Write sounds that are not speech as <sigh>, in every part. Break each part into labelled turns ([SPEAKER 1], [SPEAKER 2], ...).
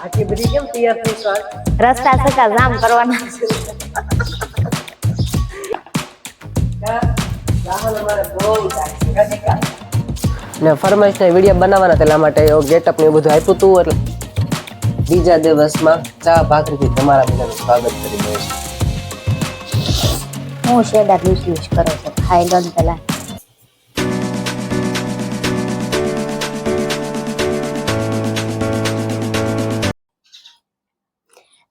[SPEAKER 1] આટલી બધી કેમ પિયર થઈ સ્વાદ
[SPEAKER 2] રસ્તા સકા જામ કરવાના
[SPEAKER 1] ને ફરમાઈશના વીડિયો બનાવવાના તેના માટે ગેટઅપ ને બધું આપ્યું હતું એટલે બીજા દિવસમાં ચા ભાખરીથી તમારા બધાનું સ્વાગત કરી દઉં છું.
[SPEAKER 2] હું શેડા લૂસ કરો છો? ખાઈ લો ને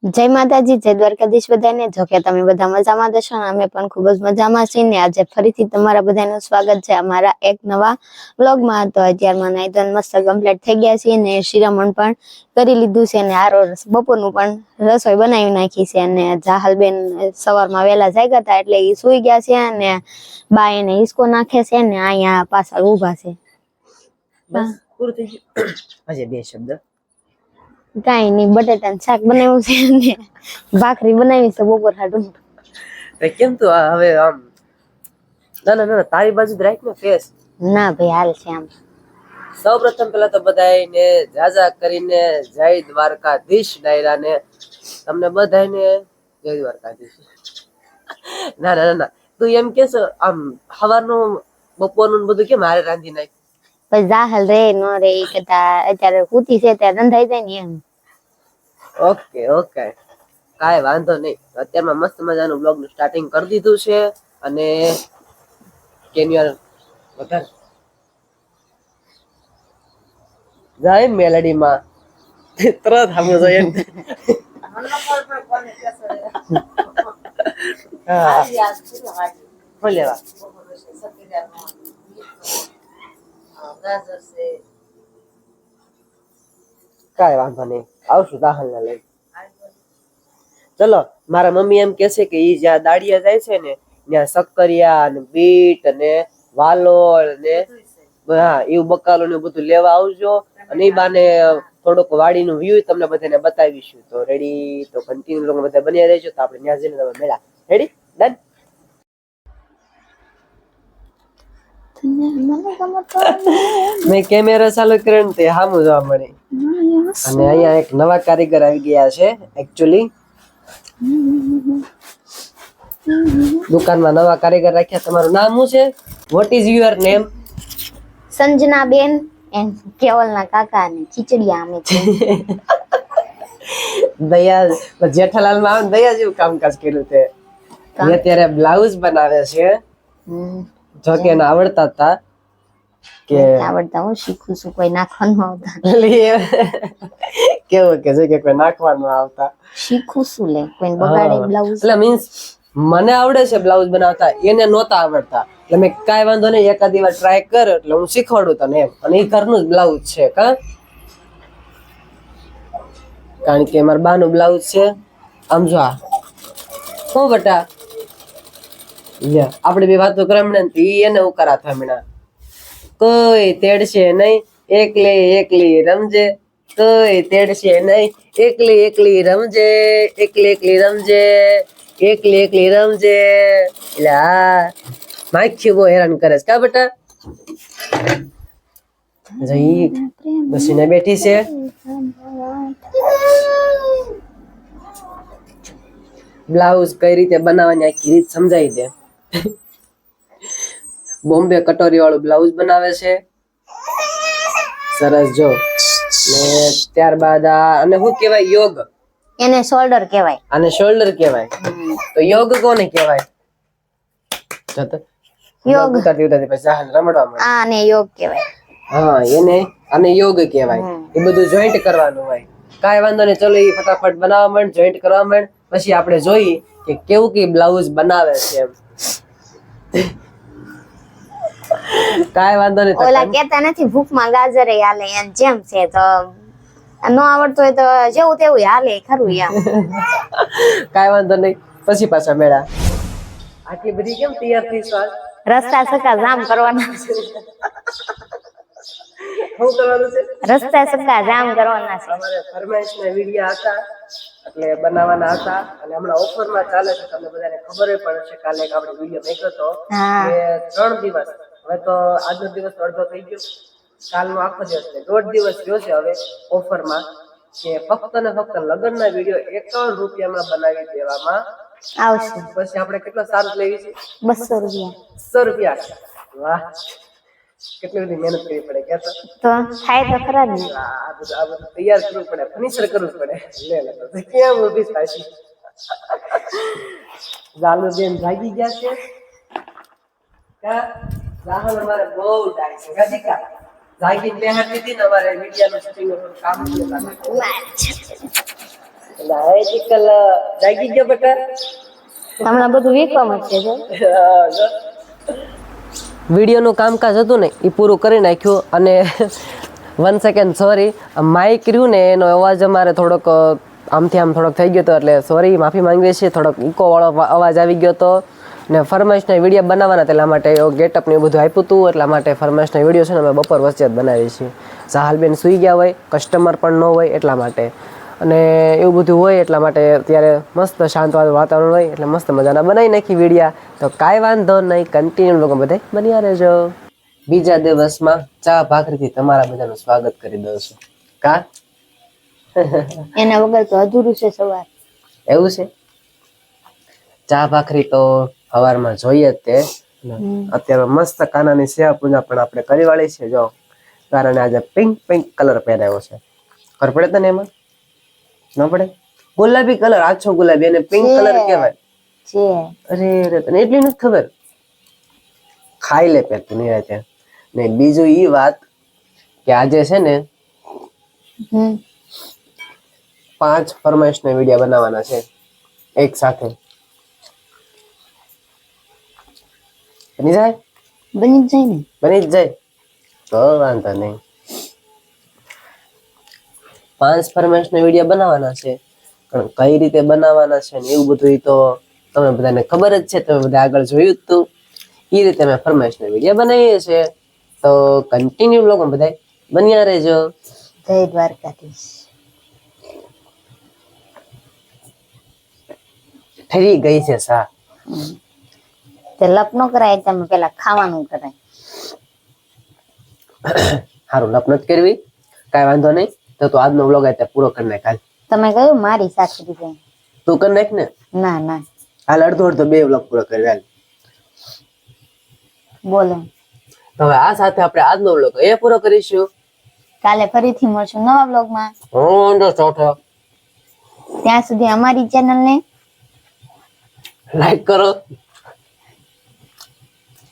[SPEAKER 2] જય માતાજી જય દ્વારકાધીશ બધાને. જો કે તમે બધા મજામાં જશો ને અમે પણ ખૂબ જ મજામાં છીએ ને. આજે ફરીથી તમારા બધાનું સ્વાગત છે અમારા એક નવા વ્લોગમાં. તો અત્યારમાં નાઈ મસ્ત કમ્પ્લીટ થઈ ગયા છીએ ને શિરામણ પણ કરી લીધું છે ને આરો રસ- બપોરનું પણ રસોઈ બનાવી નાખી છે અને જાહલબેન સવારમાં વહેલા જાગ્યા હતા એટલે એ સુઈ ગયા છે અને બા એને હિસકો નાખે છે ને અહીંયા પાછળ ઊભા છે.
[SPEAKER 1] બસ પૂરું થઈ ગયું. બે શબ્દ.
[SPEAKER 2] કાંઈ નહીં બટેટાનું શાક બનાવ્યું છે ને ભાખરી બનાવી છે બપોર
[SPEAKER 1] હાડું કેમ તું હવે આમ ના ના ના તારી બાજુ જ રાખ ને ફેસ.
[SPEAKER 2] ના ભાઈ હાલ છે આમ.
[SPEAKER 1] સૌ પ્રથમ પેલા તો બધાને જાજા કરીને જય દ્વારકાધીશ ડાયરાને. તમને બધાને જય દ્વારકાધીશ. ના ના ના ના. તું એમ કેસ આમ સવારનું બપોરનું બધું કેમ હારે રાંધી નાખ?
[SPEAKER 2] પછી જાહલ રે ન રે એ અત્યારે કૂતી છે ત્યારે રંધાઈ જાય ને એમ.
[SPEAKER 1] ઓકે ઓકે કાંઈ વાંધો નહીં. અત્યારમાં મસ્ત મજાનું બ્લોગનું સ્ટાર્ટિંગ કરી દીધું છે અને કેન યુ વધારે? જાય મેલડીમાં. તરત સામું જાય હા. હા. ગાજર લેવા કાંઈ વાંધો નહીં. આવશું દાખલ ના લઈ ચલો, મારા મમ્મી એમ કે છે કે એ જ્યાં દાડિયા જાય છે ને, ત્યાં સક્કરિયા અને બીટ અને વાલોળ ને હા, એવું બકાલો ને બધું લેવા આવજો. અને ઈ બાને થોડોક વાડીનું વ્યૂ તમને બધાને બતાવીશું. તો રેડી તો કન્ટિન્યુ લોકો બધા બન્યા રહેજો. તો આપણે ત્યાં જઈને તમે મેળા રેડી ડન મેં કેમેરા ચાલુ કર્યો ને તે સામું જોવા મળે. અને અહીંયા એક નવા કારીગર આવી ગયા છે એકચ્યુઅલી દુકાનમાં નવા કારીગર રાખ્યા. તમારું નામ શું છે? What is your name
[SPEAKER 2] Sanjana ben and કેવલના કાકા અને ખીચડિયા અમે છે. <laughs>
[SPEAKER 1] દયા જેઠાલાલમાં આવે દયા જેવું કામકાજ કર્યું તે. અત્યારે બ્લાઉઝ બનાવે છે.
[SPEAKER 2] હમ,
[SPEAKER 1] જો કે એને આવડતા હતા કે
[SPEAKER 2] આવડતા હું શીખું છું કોઈ નાખવાનું આવતા
[SPEAKER 1] કેવું કે છે કે કોઈ નાખવાનું આવતા.
[SPEAKER 2] શીખું છું લે કોઈ બગાડે બ્લાઉઝ
[SPEAKER 1] એટલે મીન્સ મને આવડે છે બ્લાઉઝ બનાવતા એને નહોતા આવડતા. એટલે મેં કાંઈ વાંધો નહીં એકાદી વાર ટ્રાય કર એટલે હું શીખવાડું તને એમ. અને એ ઘરનું જ બ્લાઉઝ છે કા? કારણ કે મારા બાનું બ્લાઉઝ છે. આમ જો આ. હું બટા. આપણે બે વાતો કરમણે ઈ એને ઉકારા થામણા કોઈ તેડશે નહીં, એકલી એકલી રમજે. કોઈ તેડશે નહીં, એકલી એકલી રમજે, એકલી એકલી રમજે, એકલી એકલી રમજે. એટલે આ માખ્યું બહુ હેરાન કરે છે. કા બેટા? જઈ બસીને બેઠી છે. બ્લાઉઝ કઈ રીતે બનાવવાની આખી રીત સમજાવી દે. બોમ્બે કટોરી વાળું બ્લાઉઝ બનાવે છે. સરસ જો. ને ત્યારબાદ આ અને શું કહેવાય યોગ?
[SPEAKER 2] એને શોલ્ડર કહેવાય.
[SPEAKER 1] આને શોલ્ડર કહેવાય. તો યોગ કોને કહેવાય? જો તો.
[SPEAKER 2] યોગ.
[SPEAKER 1] ઉતારતી ઉતારતી પછી જહાજ રમડવા મળે
[SPEAKER 2] આ ને યોગ કહેવાય.
[SPEAKER 1] હા એને આને યોગ કહેવાય. એ બધું જોઈન્ટ કરવાનું હોય. કાંઈ વાંધો નહીં ચલો એ ફટાફટ બનાવવા માંડ જોઈન્ટ કરવા માંડ. પછી આપણે જોઈએ કે કેવું કે બ્લાઉઝ બનાવે છે એમ. કાંઈ વાંધો નહીં
[SPEAKER 2] ઓલા કેતા નથી ભૂખમાં ગાજરે હાલે એમ જેમ છે તો ન આવડતું હોય તો જેવું તેવું હાલે ખરું એમ. <laughs>
[SPEAKER 1] કાંઈ વાંધો નહીં. પછી પાછા મેળા. આટલી બધી કેમ તૈયાર થઈ
[SPEAKER 2] રસ્તા સકા જામ કરવાના. <laughs>
[SPEAKER 1] શું કરવાનું છે.
[SPEAKER 2] રસ્તા સકા જામ કરવાના છે.
[SPEAKER 1] અમારે ફરમાઈશના વિડિયા હતા એટલે બનાવવાના હતા અને હમણાં ઓફરમાં ચાલે છે તમને બધાને ખબર પણ છે કાલે એક આપણે વિડિયો મેક્યો હતો કે ત્રણ દિવસ હવે તો આજનો દિવસ અડધો થઈ ગયો. કાલનો આખો દિવસ છે. દોઢ દિવસ રહ્યો છે હવે ઓફરમાં કે ફક્ત ને ફક્ત લગ્નના વીડિયો એકાવન રૂપિયામાં બનાવી દેવામાં.
[SPEAKER 2] આવશે.
[SPEAKER 1] પછી આપણે કેટલો ચાર્જ લેવી છે?
[SPEAKER 2] બસો રૂપિયા.
[SPEAKER 1] સો રૂપિયા. વાહ. કેટલી બધી મહેનત કરવી પડે કે તો?
[SPEAKER 2] થાય તો ખરા ને.
[SPEAKER 1] આ બધું આ બધું તૈયાર કરવું પડે ફર્નિચર કરવું પડે. લે લે કેમ ઊભી છે જાલુબેન જાગી ગયા છે. કા રાહુલ અમારે બહુ ડાય છે. કા જાગી બેહાડ દીધી ને અમારે મીડિયાનું શૂટિંગ કામ છે એટલે જાગી ગયો બેટા.
[SPEAKER 2] હમણાં બધું વીકવા મળશે જો.
[SPEAKER 1] વિડીયોનું કામકાજ હતું ને એ પૂરું કરી નાખ્યું અને વન સેકન્ડ સોરી માઇક રહ્યું ને, એનો અવાજ અમારે થોડોક આમથી આમ થોડોક થઈ ગયો હતો એટલે સોરી માફી માંગીએ છીએ, થોડોક ઇકોવાળો અવાજ આવી ગયો હતો ને ફરમાઈશના વીડિયો બનાવવાના એટલા માટે ગેટઅપ ને એવું બધું આપ્યું હતું એટલા માટે ફરમાઈશના વીડિયો છે ને અમે બપોર વચ્ચે જ બનાવીએ છીએ. સાહાલબેન સૂઈ ગયા હોય કસ્ટમર પણ ન હોય, એટલા માટે. અને એવું બધું હોય એટલા માટે અત્યારે મસ્ત શાંત વાતાવરણ હોય એટલે મસ્ત મજાના બનાવી નાખી વિડીયા. તો કાંઈ વાંધો નહીં કન્ટિન્યુ લોકો બધા બન્યા રહેજો. બીજા દિવસમાં ચા ભાખરીથી તમારા બધાનું સ્વાગત કરી દઉં છું. કા? <laughs>
[SPEAKER 2] એના વગર તો અધૂરું છે સવાર.
[SPEAKER 1] એવું છે? ચા ભાખરી તો સવારમાં જોઈએ જ તે. અત્યારે મસ્ત કાનાની સેવા પૂજા પણ આપણે કરી વાળી છે જો. કારણે આજે પિંક પિંક કલર પહેરાયો છે. ખબર પડે તને એમાં? ન પડે? ગુલાબી કલર આછો ગુલાબી અને પિંક કલર કહેવાય.
[SPEAKER 2] છે.
[SPEAKER 1] અરે અરે તને એટલી નથી ખબર? ખાઈ લે પેટ નહીં રાતે ને બીજું ઈ વાત કે આજે છે ને
[SPEAKER 2] પાંચ
[SPEAKER 1] પાંચ ફરમાઈશના વીડિયો બનાવવાના છે એક સાથે. બની જાય?
[SPEAKER 2] બની જાય ને.
[SPEAKER 1] બની જ જાય? તો વાંધો નહીં. પાંચ ફરમાઈશના વીડિયો બનાવવાના છે. પણ કઈ રીતે બનાવવાના છે ને એવું બધું તો તમે બધાને ખબર જ છે. તમે બધા આગળ જોયું જ તું. એ રીતે અમે ફરમાઈશના વીડિયો બનાવીએ છીએ. તો કન્ટિન્યુ લોકો બધા બન્યા રહેજો.
[SPEAKER 2] જય દ્વારકાધીશ.
[SPEAKER 1] ઠરી ગઈ છે સા
[SPEAKER 2] તે લપ નો કરાય તમે પેલા ખાવાનું કરાય. <coughs>
[SPEAKER 1] સારું લપ નથી કરવી. કાંઈ વાંધો નહીં. તો તું આજનો વ્લોગ આ પૂરો કરી નાખ હાલ.
[SPEAKER 2] તમે કહ્યું મારી સાથે રીતે
[SPEAKER 1] તું કરી નાખ ને?
[SPEAKER 2] ના ના.
[SPEAKER 1] હાલ અડધો અડધો બે વ્લોગ પૂરો કરી હાલ.
[SPEAKER 2] બોલો.
[SPEAKER 1] હવે આ સાથે આપણે આજનો વ્લોગ એ પૂરો કરીશું.
[SPEAKER 2] કાલે ફરીથી મળશું નવા બ્લોગમાં
[SPEAKER 1] ઊંડો ચોથો.
[SPEAKER 2] ત્યાં સુધી અમારી ચેનલ ને
[SPEAKER 1] લાઈક કરો.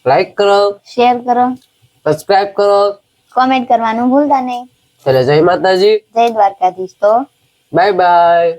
[SPEAKER 1] લાઈક કરો.
[SPEAKER 2] શેર કરો.
[SPEAKER 1] સબસ્ક્રાઇબ કરો.
[SPEAKER 2] કોમેન્ટ કરવાનું ભૂલતા નહીં.
[SPEAKER 1] એટલે જય માતાજી.
[SPEAKER 2] જય દ્વારકાધીશ તો.
[SPEAKER 1] Bye bye